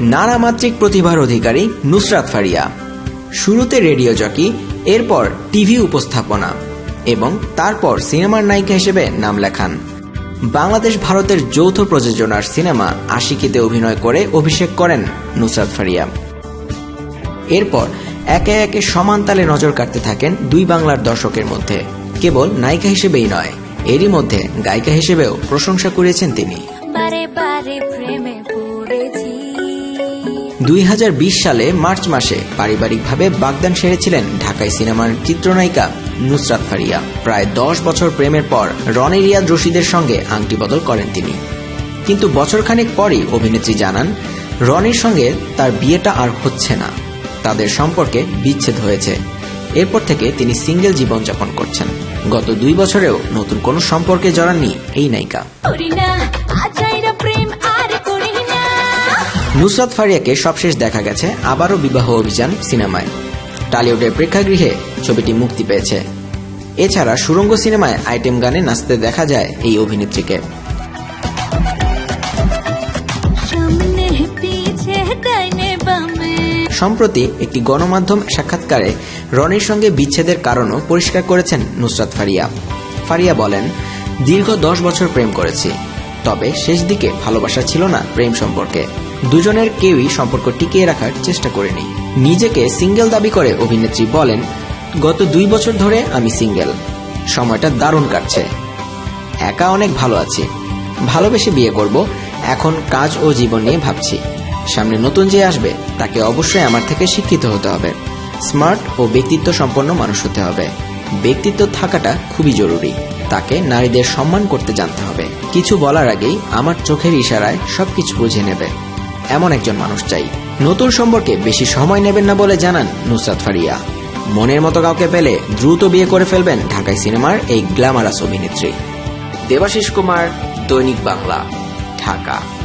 নানামাত্রিক প্রতিভার অধিকারী নুসরাত ফারিয়া। শুরুতে radio jockey, এরপর টিভি উপস্থাপনা এবং তারপর সিনেমার নায়িকা হিসেবে নাম লেখান। বাংলাদেশ ভারতের যৌথ প্রযোজনার সিনেমা আশিকিতে অভিনয় করে অভিষেক করেন নুসরাত ফারিয়া। এরপর একে একে সমান তালে নজর কাটতে থাকেন দুই বাংলার দর্শকের মধ্যে। কেবল নায়িকা হিসেবেই নয়, এরই মধ্যে গায়িকা হিসেবেও প্রশংসা করেছেন তিনি। বারে বারে প্রেমে দুই হাজার বিশ সালে মার্চ মাসে পারিবারিকভাবে বাগদান সেরেছিলেন ঢাকাই সিনেমার চিত্রনায়িকা নুসরাত ফারিয়া। প্রায় দশ বছর প্রেমের পর রনি রিয়াদ রশিদের সঙ্গে আংটি বদল করেন তিনি। কিন্তু বছরখানেক পরই অভিনেত্রী জানান, রনির সঙ্গে তার বিয়েটা আর হচ্ছে না। তাদের সম্পর্কে বিচ্ছেদ হয়েছে। এরপর থেকে তিনি সিঙ্গেল জীবনযাপন করছেন। গত দুই বছরেও নতুন কোনো সম্পর্কে জড়াননি এই নায়িকা। নুসরাত ফারিয়াকে সবশেষ দেখা গেছে আবারও বিবাহ অভিযান সিনেমায়। টালিউডের প্রেক্ষাগৃহে ছবিটি মুক্তি পেয়েছে। এছাড়া সুরঙ্গ সিনেমায় আইটেম গানে নাচতে দেখা যায় এই অভিনেত্রীকে। সম্প্রতি একটি গণমাধ্যম সাক্ষাৎকারে রনির সঙ্গে বিচ্ছেদের কারণও পরিষ্কার করেছেন নুসরাত ফারিয়া। ফারিয়া বলেন দীর্ঘ দশ বছর প্রেম করেছি তবে শেষ দিকে ভালোবাসা ছিল না প্রেম সম্পর্কে। দুজনের কেউই সম্পর্ক টিকিয়ে রাখার চেষ্টা করেনি। নিজেকে সিঙ্গেল দাবি করে অভিনেত্রী বলেন, গত দুই বছর ধরে আমি সিঙ্গেল। সময়টা দারুণ কাটছে। একা অনেক ভালো আছি। ভালোবেসে বিয়ে করব। এখন কাজ ও জীবন নিয়ে ভাবছি। সামনে নতুন যে আসবে, তাকে অবশ্যই আমার থেকে শিক্ষিত হতে হবে। স্মার্ট ও ব্যক্তিত্ব সম্পন্ন মানুষ হতে হবে। ব্যক্তিত্ব থাকাটা খুবই জরুরি। তাকে নারীদের সম্মান করতে জানতে হবে। কিছু বলার আগেই আমার চোখের ইশারায় সবকিছু বুঝে নেবে। এমন একজন মানুষ চাই। নতুন সম্পর্কে বেশি সময় নেবেন না বলে জানান নুসরাত ফারিয়া। মনের মতো কাউকে পেলে দ্রুত বিয়ে করে ফেলবেন ঢাকায় সিনেমার এই গ্ল্যামারাস অভিনেত্রী। দেবাশিস কুমার, দৈনিক বাংলা, ঢাকা।